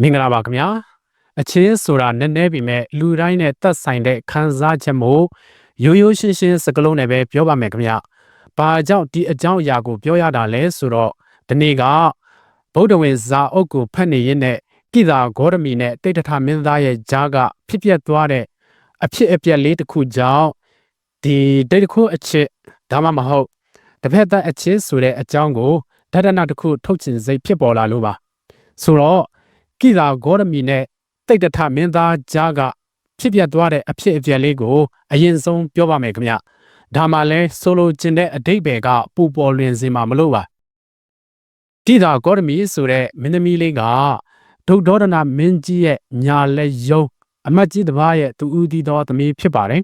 မင်္ဂလာပါခင်ဗျာအချင်းဆိုတာနည်းနည်းပြီမဲ့လူတိုင်းနဲ့သက်ဆိုင်တဲ့ခံစားချက်မို့ရိုးရိုးရှင်းရှင်းစကားလုံးနဲ့ပဲပြောပါမယ်ခင်ဗျာဘာကြောင့်ဒီအကြောင်းအရာကိုပြောရတာလဲဆိုတော့ဒီနေ့ကဗုဒ္ဓဝင်ဇာအုပ်ကိုဖတ်နေရင်းနဲ့ကိသာဂေါရမီနဲ့တိဋ္ဌထမင်းသားရဲ့ဂျားကဖြစ်ပျက်သွားတဲ့အဖြစ်အပျက်လေးတစ်ခုကြောင့်ဒီတိတ်တစ်ခုအချစ်ဒါမှမဟုတ်တစ်ဖက်သက်အချစ်ဆိုတဲ့အကြောင်းကိုဒဒနာတစ်ခုထုတ်ချင်စိတ်ဖြစ်ပေါ်လာလို့ပါဆိုတော့ ကိသာဂေါရမီနဲ့တိတ်တထမင်းသားကြားကဖြစ်ပြသွားတဲ့အဖြစ်အပျက်လေးကို အရင်ဆုံးပြောပါမယ်ခင်ဗျဒါမှလဲဆိုလိုချင်တဲ့အတိတ်ဘယ်ကပူပေါ်လွင်စင်မှာမလို့ပါတိသာဂေါရမီဆိုတဲ့မင်းသမီးလေးကဒုတ်ဒေါရနာမင်းကြီးရဲ့ညာလက်ယုံအမတ်ကြီးတစ်ပါးရဲ့သူဦးတီတော်သမီးဖြစ်ပါတယ်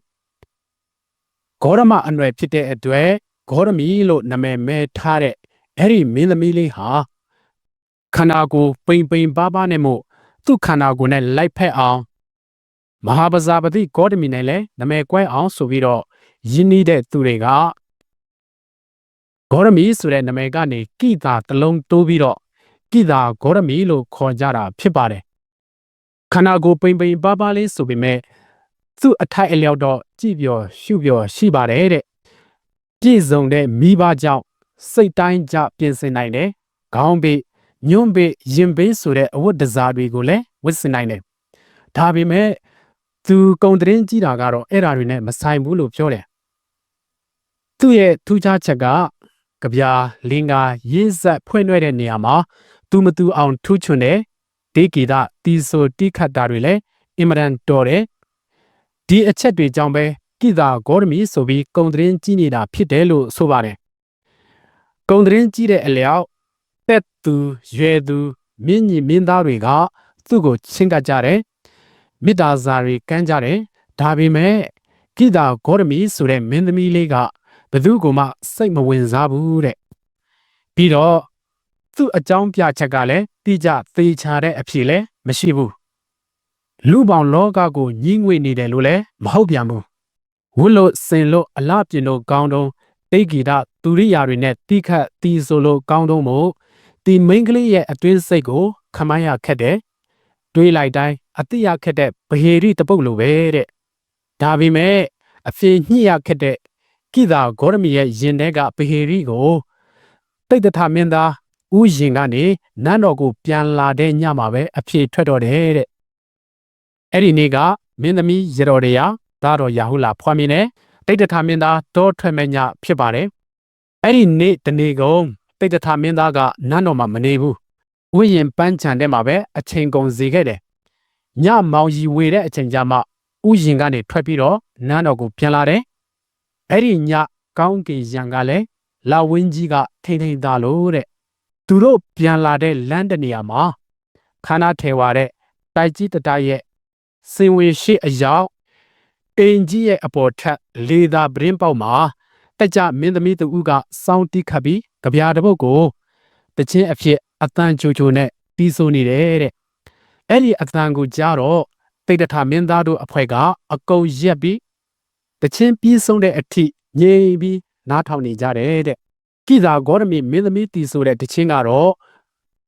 ဂေါရမအနွယ်ဖြစ်တဲ့အတွက်ဂေါရမီလို့နာမည်မဲထားတဲ့အဲ့ဒီမင်းသမီးလေးဟာ ခန္ဓာကိုယ်ပိန်ပိန်ပါးပါးနဲ့မို့သူ့ခန္ဓာကိုယ်နဲ့လိုက်ဖက်အောင်မဟာပဇာပတိဂေါတမီနဲ့လည်းနမဲကွဲအောင်ဆိုပြီးတော့ယင်းနေတဲ့သူတွေကဂေါရမီဆိုတဲ့နမဲကနေကိတာတလုံးတိုးပြီးတော့ကိတာဂေါရမီလို့ခေါ်ကြတာဖြစ်ပါတယ်ခန္ဓာကိုယ်ပိန်ပိန်ပါးပါးလေးဆိုပေမဲ့သူ့အထိုက်အလျောက်တော့ကြည်ပြော်ရှုပြော်ရှိပါတယ်တဲ့ပြည့်စုံတဲ့မိဘကြောင့်စိတ်တိုင်းကြပြင်ဆင်နိုင်တယ်ခေါင်းပိ ညွန့်ပေရင်ပေးဆိုတဲ့အဝတ်တစားတွေကိုလည်းဝတ်ဆင်နိုင်တယ်။ဒါပေမဲ့သူကုံတရင်ကြီးတာကတော့အဲ့ဓာတွေနဲ့မဆိုင်ဘူးလို့ပြောတယ်။သူ့ရဲ့ထူးခြားချက်ကကြပြာလင်္ကာရင်းဆက်ဖွင့်ရွက်တဲ့နေရာမှာသူမသူအောင်ထူးချွန်တဲ့ဒေဂီတာတီဆိုတိခတ်တာတွေလည်းအင်မတန်တော်တယ်။ဒီအချက်တွေကြောင့်ပဲကိတာဂေါရမီဆိုပြီးကုံတရင်ကြီးနေတာဖြစ်တယ်လို့ဆိုပါတယ်။ကုံတရင်ကြီးတဲ့အလျောက် တက်သူရွယ်သူမင်းကြီးမင်းသားတွေကသူ့ကိုချင်းကပ်ကြတယ်မေတ္တာစာတွေကမ်းကြတယ်ဒါပေမဲ့ကိတာဂေါရမီဆိုတဲ့မင်းသမီးလေးကဘသူကမှစိတ်မဝင်စားဘူးတဲ့ပြီးတော့သူ့အကြောင်းပြချက်ကလည်းတိကျသေချာတဲ့အဖြေလည်းမရှိဘူးလူပေါင်းလောကကိုညှိငွေနေတယ်လို့လည်းမဟုတ်ပြန်ဘူးဝတ်လို့စင်လို့အလားပြင်လို့ကောင်းတော့တိတ်ဂီတသူရိယာတွေနဲ့တိခတ်တီဆိုလို့ကောင်းတော့မို့ ဒီမိန်းကလေးရဲ့အတွင်းစိတ်ကိုခမရခက်တယ်တွေးလိုက်တိုင်းအတိရခက်တဲ့ဘဟေရီတပုတ်လိုပဲတဲ့ဒါပေမဲ့အဖေညှိရခက်တဲ့ကိသာဂေါရမီရဲ့ရင်ထဲကဘဟေရီကိုတိတ်တထမင်းသားဥယင်ကနေနန်းတော်ကိုပြန်လာတဲ့ညမှာပဲအဖေထွက်တော်တယ်တဲ့အဲ့ဒီနေ့ကမင်းသမီးရတော်တရားသားတော်ယာဟုလာဖွားမြင်တဲ့တိတ်တထမင်းသားတောထွက်မဲ့ညဖြစ်ပါတယ်အဲ့ဒီနေ့တနေ့ကုန် တိတ်တထမင်းသားကနန်းတော်မှာမနေဘူးဝိရင်ပန်းချန်တဲ့မှာပဲအချိန်ကုန်စေခဲ့တယ်ညမောင်ရီဝေတဲ့အချိန်ကြမှာဥယင်ကနေထွက်ပြီးတော့နန်းတော်ကိုပြန်လာတယ်အဲ့ဒီညကောင်းကင်ရံကလည်းလာဝင်းကြီးကထိမ့်ထိမ့်သားလို့တဲ့သူတို့ပြန်လာတဲ့လမ်းတနေရာမှာခန္ဓာထေဝါတဲ့တိုက်ကြီးတတိုက်ရဲ့စင်ဝင်ရှိအရောက်အင်ကြီးရဲ့အပေါ်ထက်လေသာပရင်းပေါက်မှာတက်ကြမင်းသမီးတူကစောင်းတိခတ်ပြီး ကြပြာတပုတ်ကိုတချင်းအဖြစ်အတန်ချိုချိုနဲ့တီးဆိုနေတယ်တဲ့အဲ့ဒီအတန်ကိုကြားတော့တိတ်တထမင်းသားတို့အဖွဲ့ကအကုံရက်ပြီးတချင်းပြီးဆုံးတဲ့အထိငြိမ်ပြီးနားထောင်နေကြတယ်တဲ့ကိသာဂေါရမီမင်းသမီးတီဆိုတဲ့တချင်းကတော့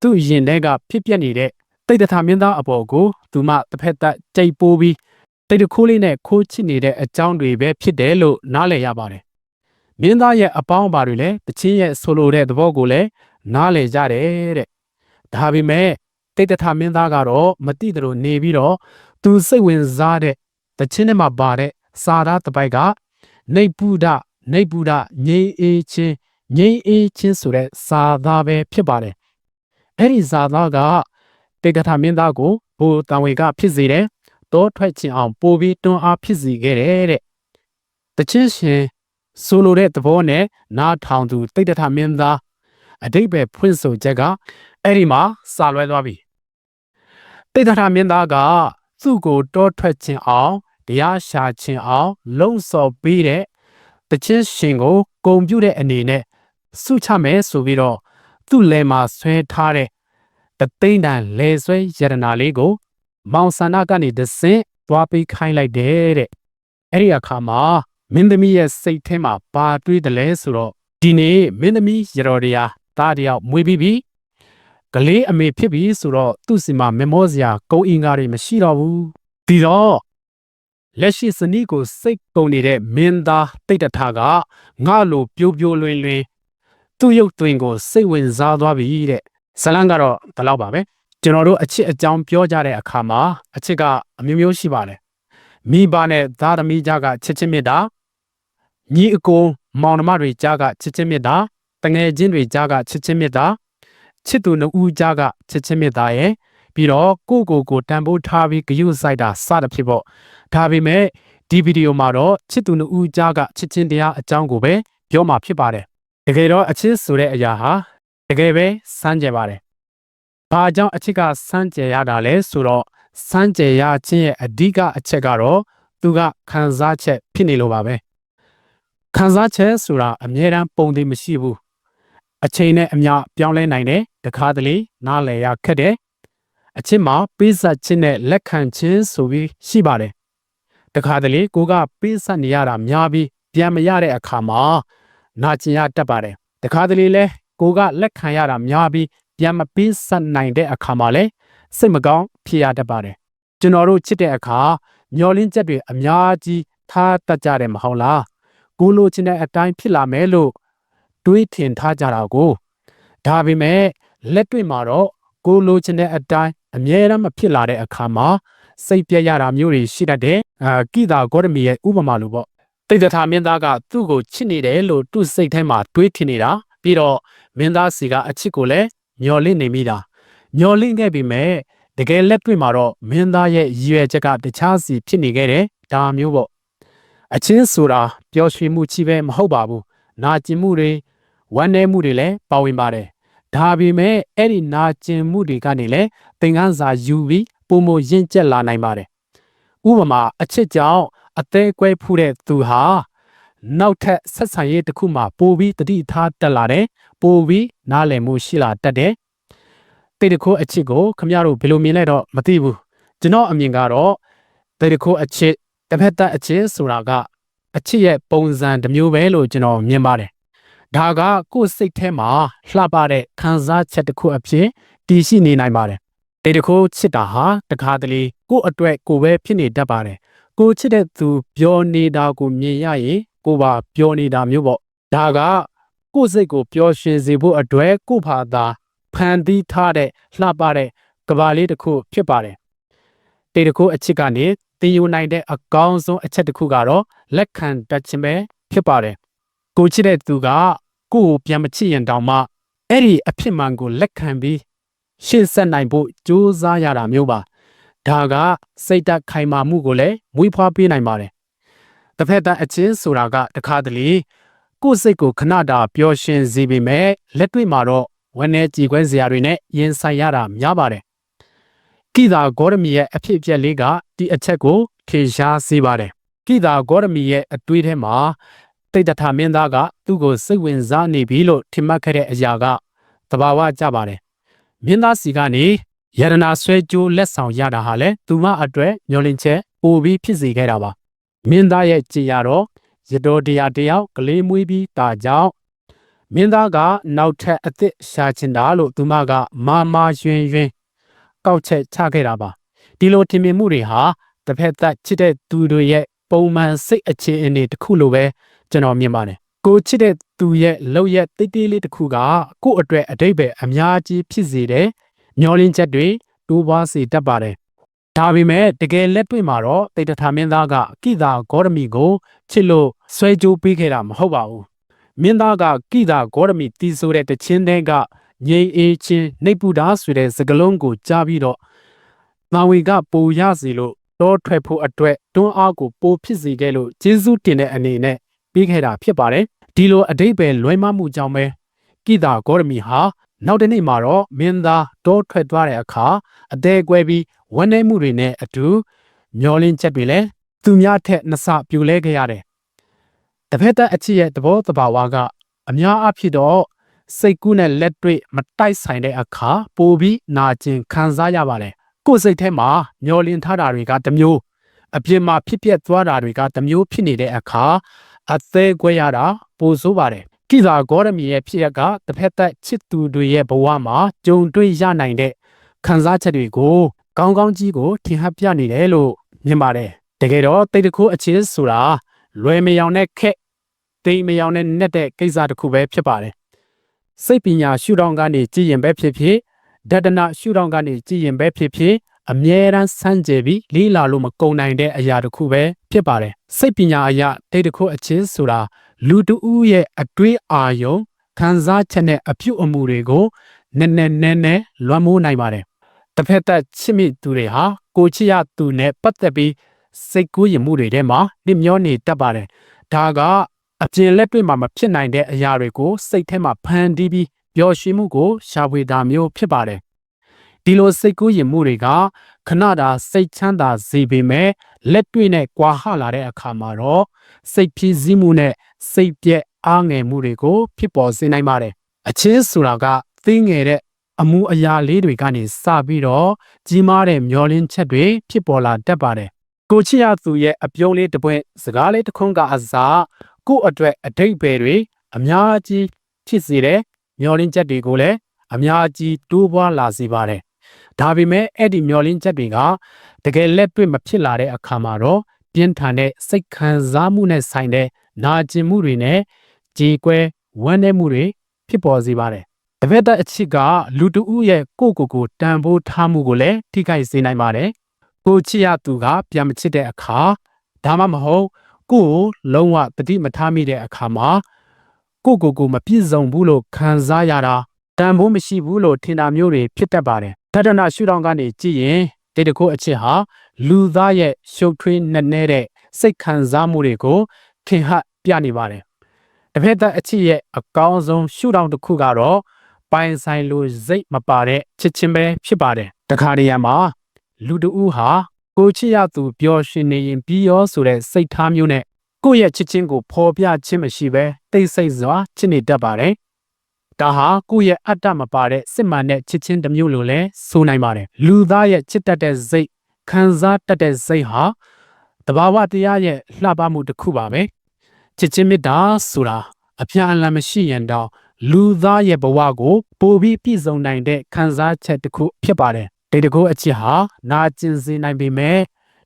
သူ့ရင်ထဲကဖြစ်ပျက်နေတဲ့တိတ်တထမင်းသားအပေါ်ကိုသူမတစ်ဖက်သက်ကြိတ်ပိုးပြီးတိတ်တခိုးလေးနဲ့ခိုးချစ်နေတဲ့အကြောင်းတွေပဲဖြစ်တယ်လို့နားလည်ရပါတယ် မင်းသားရဲ့အပေါင်းအပါတွေလည်းတချင်းရဲ့ဆိုလိုတဲ့သဘောကိုလည်းနားလည်ကြတယ်တဲ့ဒါပေမဲ့တိတ်တထမင်းသားကတော့မတိတလို့နေပြီးတော့သူစိတ်ဝင်စားတဲ့တချင်းထဲမှာပါတဲ့စာသားတစ်ပိုက်ကနေပုဒနေပုဒငြိမ်းအေးချင်းငြိမ်းအေးချင်းဆိုတဲ့စာသားပဲဖြစ်ပါတယ်အဲ့ဒီစာသားကတိတ်တထမင်းသားကိုဘိုးတန်ဝေကဖြစ်စေတယ်တောထွက်ချင်အောင်ပို့ပြီးတွန်းအားဖြစ်စေခဲ့တယ်တဲ့တချင်းရှင် ဆိုလိုတဲ့သဘောနဲ့နားထောင်သူတိတ်တထမင်းသားအတိတ်ပဲဖွင့်ဆိုချက်ကအဲ့ဒီမှာစာလွဲသွားပြီတိတ်တထမင်းသားကသူ့ကိုတောထွက်ခြင်းအောင်တရားရှာခြင်းအောင်လုံဆော်ပေးတဲ့တချင်းရှင်ကိုဂုံပြုတဲ့အနေနဲ့စုချမယ်ဆိုပြီးတော့သူ့လဲမှာဆွဲထားတဲ့တသိန်းတန်လဲဆွဲရတနာလေးကို မောင်ဆန္ဒကနေတဆင့်သွားပေးခိုင်းလိုက်တယ်တဲ့အဲ့ဒီအခါမှာ မင်းသမီးရဲ့စိတ်ထဲမှာဘာတွေးတယ်လဲဆိုတော့ဒီနေ့မင်းသမီးရတော်တရားသားတယောက်မွေးပြီးပြီကကလေးအမေဖြစ်ပြီဆိုတော့သူ့စီမှာမေမောစရာကုန်းအင်္ဂါတွေမရှိတော့ဘူးဒီတော့လက်ရှိစနီးကိုစိတ်ကုန်နေတဲ့မင်းသားတိတ်တထကငါလိုပြိုးပြိုးလွင်လွင်သူ့ရုပ်သွင်းကိုစိတ်ဝင်စားသွားပြီတဲ့ဇလန်ကတော့ဒီလောက်ပါပဲကျွန်တော်တို့အချစ်အကြောင်းပြောကြတဲ့အခါမှာအချစ်ကအမျိုးမျိုးရှိပါတယ်မိဘနဲ့သားသမီးကြားကချစ်ချင်းမြတ်တာ ညီအကိုမောင်နှမတွေကြားကချစ်ချင်းမြတ်တာတငယ်ချင်းတွေကြားကချစ်ချင်းမြတ်တာချစ်သူနှစ်ဦးကြားကချစ်ချင်းမြတ်တာရဲ့ပြီးတော့ကိုကိုကိုတန်ဖိုးထားပြီးဂရုစိုက်တာစသဖြင့်ပေါ့ဒါပေမဲ့ဒီဗီဒီယိုမှာတော့ချစ်သူနှစ်ဦးကြားကချစ်ချင်းတရားအကြောင်းကိုပဲပြောမှာဖြစ်ပါတယ်တကယ်တော့အချစ်ဆိုတဲ့အရာဟာတကယ်ပဲစမ်းကြပါတယ်ဘာကြောင့်အချစ်ကစမ်းကြရတာလဲဆိုတော့စမ်းကြရခြင်းရဲ့အဓိကအချက်ကတော့သူကခံစားချက်ဖြစ်နေလို့ပါပဲ ခံစားချက်ဆိုတာအမြဲတမ်းပုံသေးမရှိဘူးအချိန်နဲ့အမျှပြောင်းလဲနိုင်တယ်တခါတလေနားလည်ရခက်တယ်အချစ်မှာပေးဆက်ခြင်းနဲ့လက်ခံခြင်းဆိုပြီးရှိပါတယ်တခါတလေကိုကပေးဆက်နေရတာများပြီးပြန်မရတဲ့အခါမှာနာကျင်ရတတ်ပါတယ်တခါတလေလဲကိုကလက်ခံရတာများပြီးပြန်မပေးဆက်နိုင်တဲ့အခါမှာလဲစိတ်မကောင်းဖြစ်ရတတ်ပါတယ်ကျွန်တော်တို့ချစ်တဲ့အခါမျောလင်းချက်တွေအများကြီးထားတတ်ကြတယ်မဟုတ်လား ကိုလိုချင်တဲ့အတိုင်းဖြစ်လာမယ်လို့တွေးထင်ထားကြတာကိုဒါပေမဲ့လက်တွေ့မှာတော့ကိုလိုချင်တဲ့အတိုင်းအမြဲတမ်းမဖြစ်လာတဲ့အခါမှာစိတ်ပြက်ရတာမျိုးတွေရှိတတ်တယ်အာကိတာဂေါရမီရဲ့ဥပမာလိုပေါ့တိတ်တထာမင်းသားကသူ့ကိုချစ်နေတယ်လို့သူ့စိတ်ထဲမှာတွေးထင်နေတာပြီးတော့မင်းသားစီကအချစ်ကိုလည်းမျော်လင့်နေမိတာမျော်လင့်ခဲ့ပြီမဲ့တကယ်လက်တွေ့မှာတော့မင်းသားရဲ့ရည်ရွယ်ချက်ကတခြားစီဖြစ်နေခဲ့တယ်ဒါမျိုးပေါ့ အချင်းဆိုတာပျော်ရွှင်မှုချီပဲမဟုတ်ပါဘူးနာကျင်မှုတွေဝမ်းနည်းမှုတွေလည်းပါဝင်ပါတယ်ဒါပေမဲ့အဲ့ဒီနာကျင်မှုတွေကနေလည်းသင်ခန်းစာယူပြီးပုံမရင့်ကျက်လာနိုင်ပါတယ်ဥပမာအချစ်ကြောင့်အသေးကွဲဖူးတဲ့သူဟာနောက်ထပ်ဆက်ဆံရေးတစ်ခုမှပိုပြီးတတိထားတက်လာတယ်ပိုပြီးနားလည်မှုရှိလာတတ်တယ်တိတ်တခိုးအချစ်ကိုခမရတို့ဘယ်လိုမြင်လဲတော့မသိဘူးကျွန်တော်အမြင်ကတော့တိတ်တခိုးအချစ် တစ်ဖက်သက်အချစ်ဆိုတာကအချစ်ရဲ့ပုံစံတစ်မျိုးပဲလို့ကျွန်တော်မြင်ပါတယ်ဒါကကိုယ်စိတ်ထဲမှာလှပတဲ့ခံစားချက်တစ်ခုအဖြစ်တည်ရှိနေနိုင်ပါတယ်တိတ်တခိုးချစ်တာဟာတခါတလေကိုယ့်အတွက်ကိုယ်ပဲဖြစ်နေတတ်ပါတယ်ကိုချစ်တဲ့သူပြောနေတာကိုမြင်ရရင်ကိုပါပြောနေတာမျိုးပေါ့ဒါကကိုယ်စိတ်ကိုပျော်ရွှင်စေဖို့အတွက်ကိုဖာသာဖန်တီးထားတဲ့လှပတဲ့ကဘာလေးတစ်ခုဖြစ်ပါတယ် တေတခုအချစ်ကနေတင်ယူနိုင်တဲ့အကောင်းဆုံးအချက်တစ်ခုကတော့လက်ခံတတ်ခြင်းပဲဖြစ်ပါတယ်ကိုချစ်တဲ့သူကကိုကိုပြန်မချစ်ရင်တောင်မှအဲ့ဒီအဖြစ်မှန်ကိုလက်ခံပြီးရှေ့ဆက်နိုင်ဖို့ကြိုးစားရတာမျိုးပါဒါကစိတ်တက်ခိုင်မာမှုကိုလည်းမွေးဖွားပေးနိုင်ပါတယ်။တစ်ဖက်သားအချင်းဆိုတာကတခါတလေကိုယ်စိတ်ကိုခဏတာပျော်ရွှင်စေပေမဲ့လက်တွေ့မှာတော့ဝန်းနေကြည်ခွဲစရာတွေနဲ့ရင်ဆိုင်ရတာများပါတယ်။ ကိတာဂေါရမီရဲ့အဖြစ်အပျက်လေးကဒီအချက်ကိုထေရှားစေပါတယ်။ကိတာဂေါရမီရဲ့အတွေးထဲမှာတိတ်တထမင်းသားကသူ့ကိုစိတ်ဝင်စားနေပြီလို့ထင်မှတ်ခဲ့တဲ့အရာကသဘာဝကျပါတယ်။မင်းသားစီကနေယရနာဆွဲကြိုးလက်ဆောင်ရတာဟာလဲသူမအတွက်ညှော်လင့်ချက်ပိုပြီးဖြစ်စေခဲ့တာပါမင်းသားရဲ့ကြည်ရတော့ရတော်တရားတယောက်ကလေးမွေးပြီးတာကြောင့်မင်းသားကနောက်ထပ်အသစ်ရှာချင်တာလို့သူမကမာမာယွင်ယွင် ကောက်ချက်ချခဲ့တာပါဒီလိုထင်မြင်မှုတွေဟာတစ်ဖက်သက်ချစ်တဲ့သူတွေရဲ့ပုံမှန်စိတ်အခြေအနေတစ်ခုလိုပဲကျွန်တော်မြင်ပါတယ်ကိုချစ်တဲ့သူရဲ့လောက်ရက်တိတ်တိလေးတစ်ခုကကို့အတွက်အတိတ်ပဲအများကြီးဖြစ်စေတယ်မျောလင်းချက်တွေတိုးပွားစေတတ်ပါတယ်။ဒါပေမဲ့တကယ်လက်တွေ့မှာတော့တိတ်တထာမင်းသားကကိတာဂေါရမီကိုချစ်လို့ဆွဲကြိုးပေးခဲ့တာမဟုတ်ပါဘူး။မင်းသားကကိတာဂေါရမီတီးဆိုတဲ့တခြင်းတဲ့က ငြိမ်အေးချင်းနှိပ်ပူတာဆိုတဲ့စကလုံးကိုကြားပြီးတော့မာဝီကပိုရစီလို့တောထွက်ဖို့အတွက်တွန်းအားကိုပိုဖြစ်စေခဲ့လို့ကျေးဇူးတင်တဲ့အနေနဲ့ပြီးခဲ့တာဖြစ်ပါတယ်။ဒီလိုအတိတ်ပဲလွဲမှားမှုကြောင့်ပဲကိတာဂေါရမီဟာနောက်တနေ့မှာတော့မင်းသားတောထွက်သွားတဲ့အခါအသေးကွဲပြီးဝန်းနေမှုတွေနဲ့အတူမျောလင်းချက်တွေလည်းသူများထက်နှစပြိုလဲခဲ့ရတယ်။တစ်ဖက်သက်အချစ်ရဲ့သဘောတဘာဝကအများအဖြစ်တော့ စိတ်ကူးနဲ့လက်တွေ့မတိုက်ဆိုင်တဲ့အခါပိုပြီးနာကျင်ခံစားရပါတယ်။ကိုယ်စိတ်ထဲမှာမျောလင်းထားတာတွေကတမျိုးအပြင်မှာဖြစ်ပျက်သွားတာတွေကတမျိုးဖြစ်နေတဲ့အခါအသေးကွဲရတာပိုဆိုးပါတယ်ကိသာဂေါရမီရဲ့ဖြစ်ရက်ကတစ်ဖက်သက်ချစ်သူတွေရဲ့ဘဝမှာကြုံတွေ့ရနိုင်တဲ့ခံစားချက်တွေကိုကောင်းကောင်းကြီးကိုထင်ဟပ်ပြနေတယ်လို့မြင်ပါတယ်တကယ်တော့တိတ်တခုအချင်းဆိုတာလွယ်မယောင်တဲ့ခက်တိမ်မယောင်တဲ့နဲ့တဲ့ကိစ္စတစ်ခုပဲဖြစ်ပါတယ် စိတ်ပညာရှုထောင့်ကနေကြည်ရင်ပဲဖြစ်ဖြစ်ဒတနာရှုထောင့်ကနေကြည်ရင်ပဲဖြစ်ဖြစ်အမြဲတမ်းစမ်းကြယ်ပြီးလေးလာလို့မကုံနိုင်တဲ့အရာတစ်ခုပဲဖြစ်ပါတယ်စိတ်ပညာအရာတိတ်တခုအချင်းဆိုတာလူတဦးရဲ့အတွေးအာယုံခံစားချက်နဲ့အပြုအမူတွေကိုနည်းနည်းနဲနဲလွှမ်းမိုးနိုင်ပါတယ်တစ်ဖက်သက်ချစ်မိသူတွေဟာကိုချစ်ရသူနဲ့ပတ်သက်ပြီးစိတ်ကူးရင်မှုတွေထဲမှာနှမျောနေတတ်ပါတယ်ဒါက အပြင်လက်တွေ့မှာမဖြစ်နိုင်တဲ့အရာတွေကိုစိတ်ထဲမှာဖန်တီးပြီးပျော်ရွှင်မှုကိုရှာဖွေတာမျိုးဖြစ်ပါတယ်ဒီလိုစိတ်ကူးရင်မှုတွေကခဏတာစိတ်ချမ်းသာစေပေမဲ့လက်တွေ့နဲ့ကွာဟလာတဲ့အခါမှာတော့စိတ်ဖြစ်စည်းမှုနဲ့စိတ်ပြက်အားငယ်မှုတွေကိုဖြစ်ပေါ်စေနိုင်ပါတယ်အချင်းဆိုတာကသိငယ်တဲ့အမှုအရာလေးတွေကနေစပြီးတော့ကြီးမားတဲ့မျောလင်းချက်တွေဖြစ်ပေါ်လာတတ်ပါတယ်ကိုချစ်ရသူရဲ့အပြုံးလေးတစ်ပွင့်စကားလေးတစ်ခွန်းကအစား ကို့အတွက်အတိတ်ပဲတွေအများကြီးဖြစ်စေတဲ့မျောလင်းချက်တွေကိုလည်းအများကြီးတိုးပွားလာစေပါတယ်ဒါပေမဲ့အဲ့ဒီမျောလင်းချက်တွေကတကယ်လက်တွေ့မဖြစ်လာတဲ့အခါမှာတော့ပြင်းထန်တဲ့စိတ်ခံစားမှုနဲ့ဆိုင်တဲ့နာကျင်မှုတွေနဲ့ကြေကွဲဝမ်းနည်းမှုတွေဖြစ်ပေါ်စေပါတယ်။တပည့်သက်အချစ်ကလူတဦးရဲ့ကိုယ့်ကိုယ်ကိုတန်ဖိုးထားမှုကိုလည်းထိခိုက်စေနိုင်ပါတယ်။ကိုချစ်ရသူကပြန်မချစ်တဲ့အခါဒါမှမဟုတ် ကိုယ်ကိုလုံးဝတတိမထားမိတဲ့အခါမှာကိုယ့်ကိုယ်ကိုမပြည့်စုံဘူးလို့ခံစားရတာတန်ဖိုးမရှိဘူးလို့ထင်တာမျိုးတွေဖြစ်တတ်ပါတယ်။တဒနာရှုထောင့်ကနေကြည့်ရင်တေတကိုအချစ်ဟာလူသားရဲ့ရှုပ်ထွေးနှက်နဲတဲ့စိတ်ခံစားမှုတွေကိုထင်ဟပ်ပြနေပါတယ်။တစ်ဖက်သက်အချစ်ရဲ့အကောင်းဆုံးရှုထောင့်တစ်ခုကတော့ပိုင်ဆိုင်လိုစိတ်မပါတဲ့ချစ်ချင်းပဲဖြစ်ပါတယ်။တခါတည်းရမှာလူတဦးဟာ ကိုချစ်ရသူပျော်ရွှင်နေရင်ပြီးရောဆိုတဲ့စိတ်ထားမျိုးနဲ့ကိုယ့်ရဲ့ချစ်ချင်းကိုဖော်ပြခြင်းမရှိဘဲတိတ်ဆိတ်စွာချစ်နေတတ်ပါတယ်။ဒါဟာကိုယ့်ရဲ့အတ္တမပါတဲ့စစ်မှန်တဲ့ချစ်ချင်းတစ်မျိုးလိုလဲဆိုနိုင်ပါတယ်။လူသားရဲ့ချစ်တတ်တဲ့စိတ်ခံစားတတ်တဲ့စိတ်ဟာတဘာဝတရားရဲ့လှပမှုတစ်ခုပါပဲချစ်ချင်းမေတ္တာဆိုတာအပြန်အလှန်မရှိရင်တော့လူသားရဲ့ဘဝကို ပိုပြီးပြည့်စုံနိုင်တဲ့ခံစားချက်တစ်ခုဖြစ်ပါတယ် ဒီတကူအချစ်ဟာနာကျင်စေနိုင်ပေမဲ့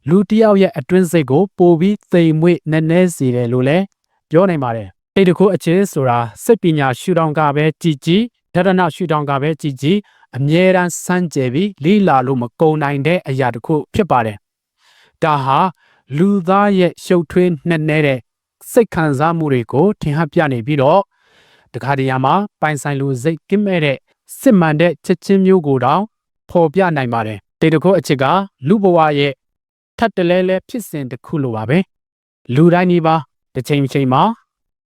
လူတစ်ယောက်ရဲ့အတွင်းစိတ်ကိုပိုပြီးသိမ်မွေ့နည်းနည်းစေတယ်လို့လည်းပြောနိုင်ပါတယ်ဒီတကူအချစ်ဆိုတာစိတ်ပညာရှုထောင့်ကပဲကြည်ကြည်ဒရဏရှုထောင့်ကပဲကြည်ကြည်အမြဲတမ်းစမ်းကြယ်ပြီးလေးလာလို့မကုန်နိုင်တဲ့အရာတစ်ခုဖြစ်ပါတယ်။ဒါဟာလူသားရဲ့ရှုပ်ထွေးနှက်နေတဲ့စိတ်ခံစားမှုတွေကိုထင်ဟပ်ပြနေပြီးတော့တခါတရံမှာပိုင်ဆိုင်လူစိတ်ကင်းမဲ့တဲ့စစ်မှန်တဲ့ချက်ချင်းမျိုးကိုတောင် ဖော်ပြနိုင်ပါတယ်။တေတခုအချစ်ကလူဘဝရဲ့ထပ်တလဲလဲဖြစ်စဉ်တစ်ခုလိုပါပဲ။လူတိုင်းဒီပါတစ်ချိန်ချိန်မှာ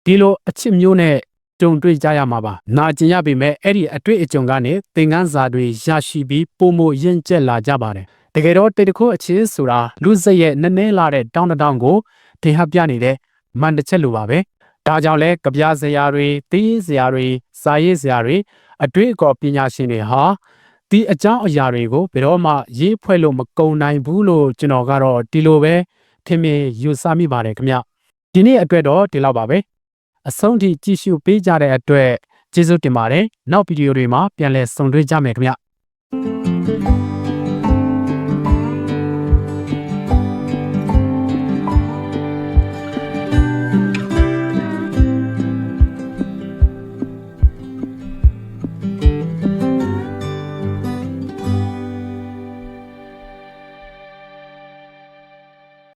ဒီလိုအချစ်မျိုးနဲ့ကြုံတွေ့ကြရမှာပါ။နာကျင်ရပေမဲ့အဲ့ဒီအတွေ့အကြုံကနေသင်ခန်းစာတွေရရှိပြီးပုံမရင့်ကျက်လာကြပါတယ်။တကယ်တော့တေတခုအချင်းဆိုတာလူစိတ်ရဲ့နည်းနည်းလာတဲ့တောင်းတတောင်းကိုထင်ဟပ်ပြနေတဲ့မန်တစ်ချက်လိုပါပဲ။ဒါကြောင့်လဲကြပြစရာတွေတီးစရာတွေစာရေးစရာတွေအတွေ့အခေါ်ပညာရှင်တွေဟာ ဒီအကြောင်းအရာတွေကိုဘယ်တော့မှရေးဖွဲ့လို့မကုန်နိုင်ဘူးလို့ကျွန်တော်ကတော့ဒီလိုပဲထင်မြင်ယူဆမိပါတယ်ခင်ဗျ။ဒီနေ့အတွက်တော့ဒီလောက်ပါပဲ။အဆုံးထိကြည့်ရှုပေးကြတဲ့အတွက်ကျေးဇူးတင်ပါတယ်နောက်ဗီဒီယိုတွေမှာပြန်လည်ဆုံတွေ့ကြမယ်ခင်ဗျ